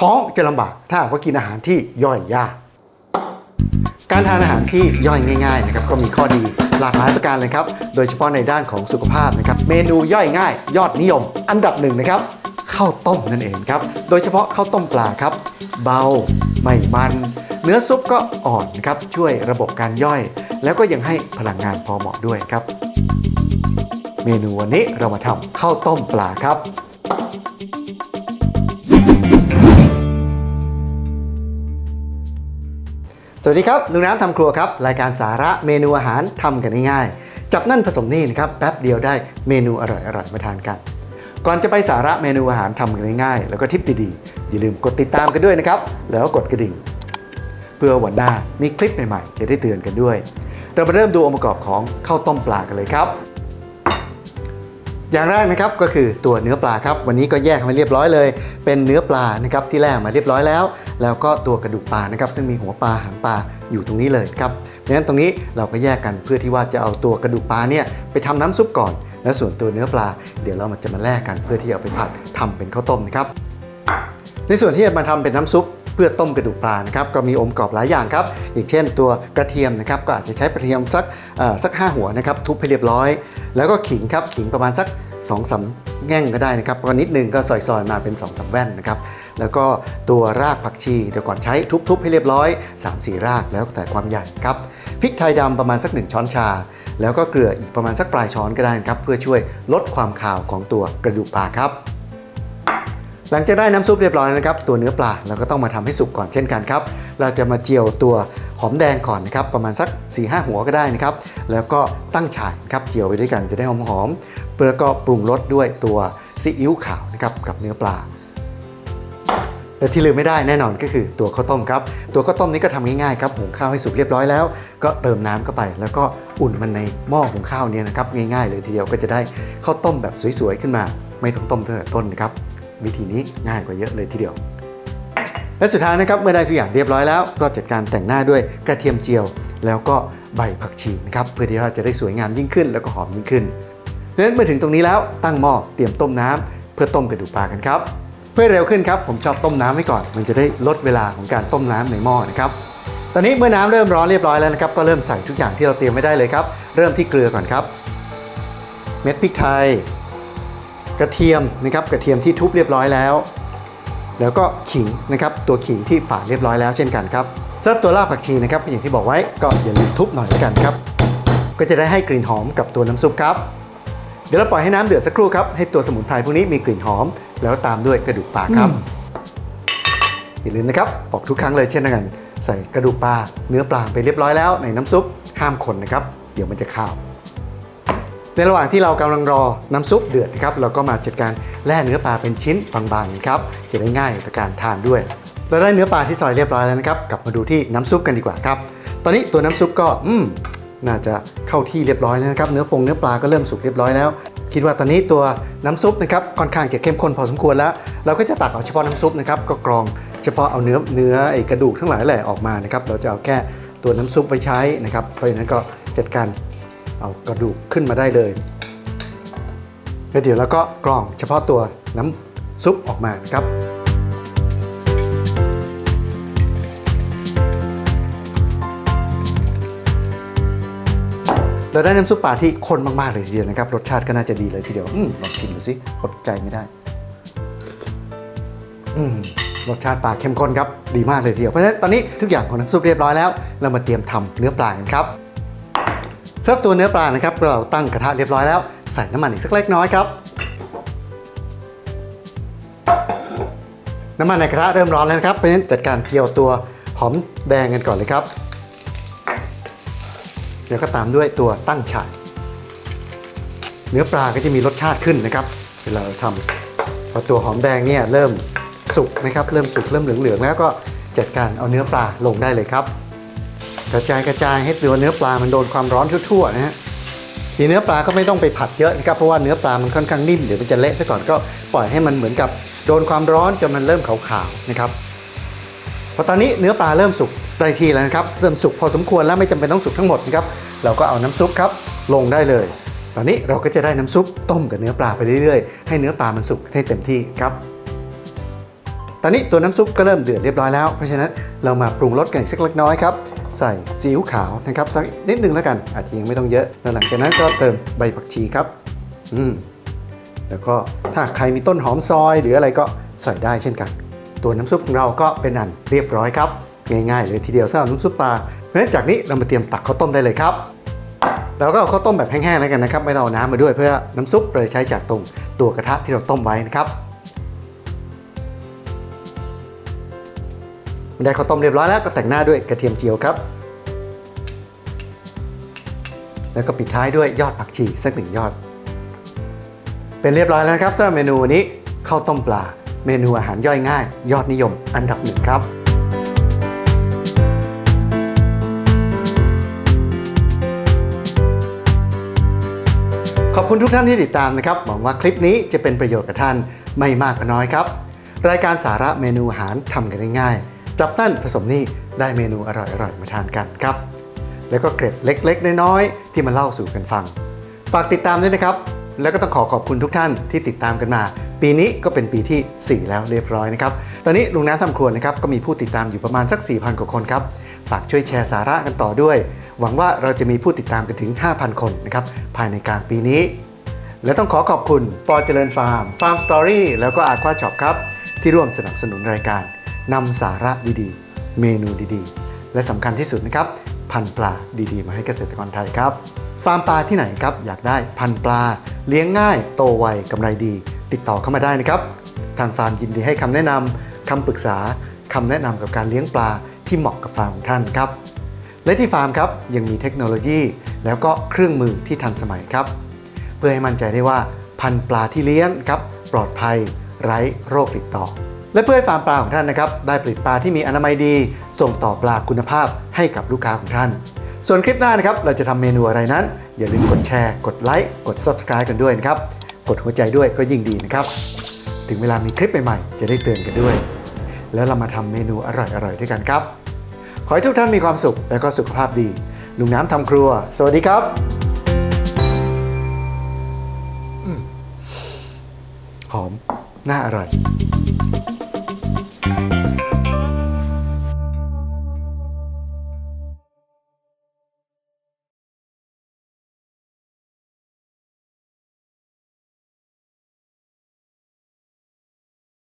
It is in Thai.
ท้องจะลำบากถ้าหากว่ากินอาหารที่ย่อยยาก การทานอาหารที่ย่อยง่ายๆนะครับก็มีข้อดีหลากหลายประการเลยครับ โดยเฉพาะในด้านของสุขภาพนะครับ เมนูย่อยง่าย ยอดนิยม อันดับหนึ่งนะครับข้าวต้มนั่นเองครับ โดยเฉพาะข้าวต้มปลาครับ เบา ไม่มัน เนื้อซุปก็อ่อนนะครับ ช่วยระบบการย่อย แล้วก็ยังให้พลังงานพอเหมาะด้วยครับ เมนูวันนี้เรามาทำข้าวต้มปลาครับ สวัสดีครับลุงน้ำทำครัวครับ รายการสาระเมนูอาหารทำกันง่ายๆ จับนั่นผสมนี่นะครับแป๊บเดียวได้เมนูอร่อยๆมาทานกัน ก่อนจะไปสาระเมนูอาหารทำกันง่ายๆ แล้วก็ทิปดีๆอย่าลืมกดติดตามกันด้วยนะครับ แล้วกดกระดิ่ง เพื่อวันหน้ามีคลิปใหม่ๆจะได้เตือนกันด้วย เรามาเริ่มดูองค์ประกอบของข้าวต้มปลากันเลยครับ อย่างแรกนะครับก็คือตัวเนื้อปลาครับวันนี้ก็แยกมาเรียบร้อยเลย เป็นเนื้อปลานะครับที่แล่มาเรียบร้อยแล้ว แล้วก็ตัวกระดูกปลานะครับซึ่งมีหัวปลาหางปลาอยู่ตรงนี้เลยครับเพราะฉะนั้นตรงนี้เราก็แยกกันเพื่อที่ว่าจะเอาตัวกระดูกปลาเนี่ยไปทำน้ำซุปก่อน และส่วนตัวเนื้อปลา เดี๋ยวเรามันจะมาแลกกันเพื่อที่เอาไปผัดทำเป็นข้าวต้มนะครับในส่วนที่จะมาทำเป็นน้ำซุป พื่อต้มกระดูกปลานะครับก็มีองค์ประกอบหลายอย่างครับอย่างเช่นตัวกระเทียมนะครับก็อาจจะใช้กระเทียมสักสัก 5 หัวนะครับทุบให้เรียบร้อย แล้วก็ขิงครับขิงประมาณสัก2องสามแง่งก็ได้นะครับก็นิดนึงก็ซอยๆมาเป็น2องสามแว่นนะครับแล้วก็ตัวรากผักชีเดี๋ยวก่อนใช้ทุบๆให้เรียบร้อย 3-4 รากแล้วแต่ความใหญ่ครับพริกไทยดำประมาณสัก 1 ช้อนชา แล้วก็เกลืออีกประมาณสักปลายช้อนก็ได้นะครับ เพื่อช่วยลดความคาวของตัวกระดูกปลาครับ หลังจากได้น้ำซุปเรียบร้อยนะครับ ตัวเนื้อปลาเราก็ต้องมาทำให้สุกก่อนเช่นกันครับ เราจะมาเจียวตัวหอมแดงก่อนนะครับ ประมาณสัก4-5หัวก็ได้นะครับ แล้วก็ตั้งฉายนะครับเจียวไปด้วยกันจะได้หอมๆแล้วก็ปรุงรสด้วยตัวซีอิ๊วขาวนะครับกับเนื้อปลาและที่ลืมไม่ได้แน่นอนก็คือตัวข้าวต้มครับ ตัวข้าวต้มนี้ก็ทำง่ายๆครับหุงข้าวให้สุกเรียบร้อยแล้ว ก็เติมน้ำเข้าไป แล้วก็อุ่นมันในหม้อหุงข้าวเนี่ยนะครับง่ายๆเลยทีเดียวก็จะได้ข้าวต้มแบบสวยๆขึ้นมา ไม่ต้องต้มตั้งแต่ต้นนะครับ วิธีนี้ง่ายกว่าเยอะเลยทีเดียว และสุดท้ายนะครับเมื่อได้ทุกอย่างเรียบร้อยแล้ว ก็จัดการแต่งหน้าด้วยกระเทียมเจียว แล้วก็ใบผักชีนะครับเพื่อที่ว่าจะได้สวยงามยิ่งขึ้น แล้วก็หอมยิ่งขึ้นดังนั้นเมื่อถึงตรงนี้แล้วตั้งหม้อเตรียมต้มน้ำเพื่อต้มกระดูกปลากันครับเพื่อเร็วขึ้นครับผมชอบต้มน้ำไว้ก่อน มันจะได้ลดเวลาของการต้มน้ำในหม้อนะครับตอนนี้เมื่อน้ำเริ่มร้อนเรียบร้อยแล้วนะครับก็เริ่มใส่ทุกอย่างที่เราเตรียมไว้ได้เลยครับ เริ่มที่เกลือก่อนครับ เม็ดพริกไทย กระเทียมนะครับกระเทียมที่ทุบเรียบร้อยแล้ว แล้วก็ขิงนะครับตัวขิงที่ฝานเรียบร้อยแล้วเช่นกันครับสำหรับตัวรากผักชีนะครับอย่างที่บอกไว้ก็อย่าลืมทุบหน่อยแล้วกันครับ ก็จะได้ให้กลิ่นหอมกับตัวน้ำซุปครับ เดี๋ยวเราปล่อยให้น้ำเดือดสักครู่ครับให้ตัวสมุนไพรพวกนี้มีกลิ่นหอม แล้วตามด้วยกระดูกปลาครับอย่าลืมนะครับบอกทุกครั้งเลยเช่นกันใส่กระดูกปลาเนื้อปลาไปเรียบร้อยแล้วในน้ำซุปห้ามคนนะครับ เดี๋ยวมันจะข้าว ในระหว่างที่เรากำลังรอน้ำซุปเดือดนะครับเราก็มาจัดการแล่เนื้อปลาเป็นชิ้นบางๆครับจะได้ง่ายต่อการทานด้วยเราได้เนื้อปลาที่ซอยเรียบร้อยแล้วนะครับกลับมาดูที่น้ำซุปกันดีกว่าครับ ตอนนี้ตัวน้ำซุปก็อืมน่าจะเข้าที่เรียบร้อยแล้วนะครับ เนื้อปงเนื้อปลาก็เริ่มสุกเรียบร้อยแล้ว คิดว่าตอนนี้ตัวน้ำซุปนะครับค่อนข้างจะเข้มข้นพอสมควรแล้ว เราก็จะตักเอาเฉพาะน้ำซุปนะครับก็กรองเฉพาะเอาเนื้อเนื้อไอกระดูกทั้งหลายแหละออกมานะครับเราจะเอาแค่ตัวน้ำซุปไว้ใช้นะครับเพราะฉะนั้นก็จัดการ เอากระดูกขึ้นมาได้เลยแล้วเดี๋ยวเราก็กรองเฉพาะตัวน้ำซุปออกมาครับ เราได้น้ำซุปปลาที่ข้นมากๆเลยทีเดียวนะครับ รสชาติก็น่าจะดีเลยทีเดียวอลองชิมดูสิอดใจไม่ได้รสชาติปลาเข้มข้นครับ ดีมากเลยทีเดียว เพราะฉะนั้นตอนนี้ทุกอย่างของน้ำซุปเรียบร้อยแล้ว เรามาเตรียมทำเนื้อปลากันครับ รับตัวเนื้อปลานะครับเราตั้งกระทะเรียบร้อยแล้ว ใส่น้ำมันอีกสักเล็กน้อยครับ น้ำมันในกระทะเริ่มร้อนแล้วนะครับเพราะฉะนั้นจัดการเจียวตัวหอมแดงกันก่อนเลยครับ เดี๋ยวก็ตามด้วยตัวตั้งฉายเนื้อปลาก็จะมีรสชาติขึ้นนะครับ เวลาเราทำพอตัวหอมแดงเนี่ยเริ่มสุกนะครับ เริ่มสุกเริ่มเหลืองๆแล้วก็จัดการเอาเนื้อปลาลงได้เลยครับ กระจายกระจายให้ตัวเนื้อปลามันโดนความร้อนทั่วๆนะฮะทีเนื้อปลาก็ไม่ต้องไปผัดเยอะนะครับเพราะว่าเนื้อปลามันค่อนข้างนิ่มเดี๋ยวมันจะเละซะก่อนก็ปล่อยให้มันเหมือนกับโดนความร้อนจนมันเริ่มขาวๆนะครับพอตอนนี้เนื้อปลาเริ่มสุกได้ที่แล้วนะครับเริ่มสุกพอสมควรแล้วไม่จำเป็นต้องสุกทั้งหมดนะครับเราก็เอาน้ำซุปครับลงได้เลย ตอนนี้เราก็จะได้น้ำซุปต้มกับเนื้อปลาไปเรื่อยๆ ให้เนื้อปลามันสุกให้เต็มที่ครับ ตอนนี้ตัวน้ำซุปก็เริ่มเดือดเรียบร้อยแล้ว เพราะฉะนั้นเรามาปรุงรสกันอีกสักเล็กน้อยครับ ใส่ซีอิ๊วขาวนะครับสักนิดนึงแล้วกัน อาจจะยังไม่ต้องเยอะ แล้วหลังจากนั้นก็เติมใบผักชีครับ อืม แล้วก็ถ้าใครมีต้นหอมซอยหรืออะไรก็ใส่ได้เช่นกัน ตัวน้ำซุปของเราก็เป็นอันเรียบร้อยครับ ง่ายๆเลยทีเดียวสำหรับน้ำซุปปลา เพราะฉะนั้นจากนี้เรามาเตรียมตักข้าวต้มได้เลยครับเราก็เอาข้าวต้มแบบแห้งๆแล้วกันนะครับ ไม่ต้องเอาน้ำมาด้วยเพื่อน้ำซุปเราใช้จากตรงตัวกระทะที่เราต้มไว้นะครับ ได้ข้าวต้มเรียบร้อยแล้วก็แต่งหน้าด้วยกระเทียมเจียวครับ แล้วก็ปิดท้ายด้วยยอดผักชีสักหนึ่งยอด เป็นเรียบร้อยแล้วนะครับสำหรับเมนูวันนี้ข้าวต้มปลา เมนูอาหารย่อยง่าย ยอดนิยม อันดับหนึ่งครับขอบคุณทุกท่านที่ติดตามนะครับ หวังว่าคลิปนี้จะเป็นประโยชน์กับท่านไม่มากก็น้อยครับ รายการสาระเมนูอาหารทำกันง่าย จับนั่นผสมนี่ได้เมนูอร่อยๆมาทานกันครับ แล้วก็เกร็ดเล็กๆ น้อยๆ ที่มาเล่าสู่กันฟัง ฝากติดตามด้วยนะครับ แล้วก็ต้องขอขอบคุณทุกท่านที่ติดตามกันมา ปีนี้ก็เป็นปีที่ 4 แล้วเรียบร้อยนะครับ ตอนนี้ลุงน้ำทำครัวนะครับก็มีผู้ติดตามอยู่ประมาณสัก 4,000 กว่าคนครับ ฝากช่วยแชร์สาระกันต่อด้วย หวังว่าเราจะมีผู้ติดตามกันถึง 5,000 คนนะครับภายในกลางปีนี้และต้องขอขอบคุณปอเจริญฟาร์ม ฟาร์มสตอรี่แล้วก็อาควาช็อปครับ ที่ร่วมสนับสนุนรายการ นำสาระดีๆ เมนูดีๆ และสำคัญที่สุดนะครับ พันปลาดีๆ มาให้เกษตรกรไทยครับ ฟาร์มปลาที่ไหนครับ อยากได้พันปลา เลี้ยงง่าย โตไวกำไรดี ติดต่อเข้ามาได้นะครับ ทางฟาร์มยินดีให้คำแนะนำคำปรึกษาคำแนะนำกับการเลี้ยงปลาที่เหมาะกับฟาร์มของท่านครับ และที่ฟาร์มครับยังมีเทคโนโลยี แล้วก็เครื่องมือที่ทันสมัยครับ เพื่อให้มั่นใจได้ว่าพันธุ์ปลาที่เลี้ยงครับ ปลอดภัย ไร้โรคติดต่อ และเพื่อให้ฟาร์มปลาของท่านนะครับได้ผลิตปลาที่มีอนามัยดี ส่งต่อปลาคุณภาพให้กับลูกค้าของท่าน ส่วนคลิปหน้านะครับเราจะทำเมนูอะไรนั้น อย่าลืมกดแชร์ กดไลค์กด Subscribe กันด้วยนะครับกดหัวใจด้วยก็ยิ่งดีนะครับ ถึงเวลามีคลิปใหม่ๆ จะได้เตือนกันด้วย แล้วเรามาทำเมนูอร่อยๆด้วยกันครับ ขอให้ทุกท่านมีความสุขและก็สุขภาพดีลุงน้ำทำครัว สวัสดีครับหอม น่าอร่อย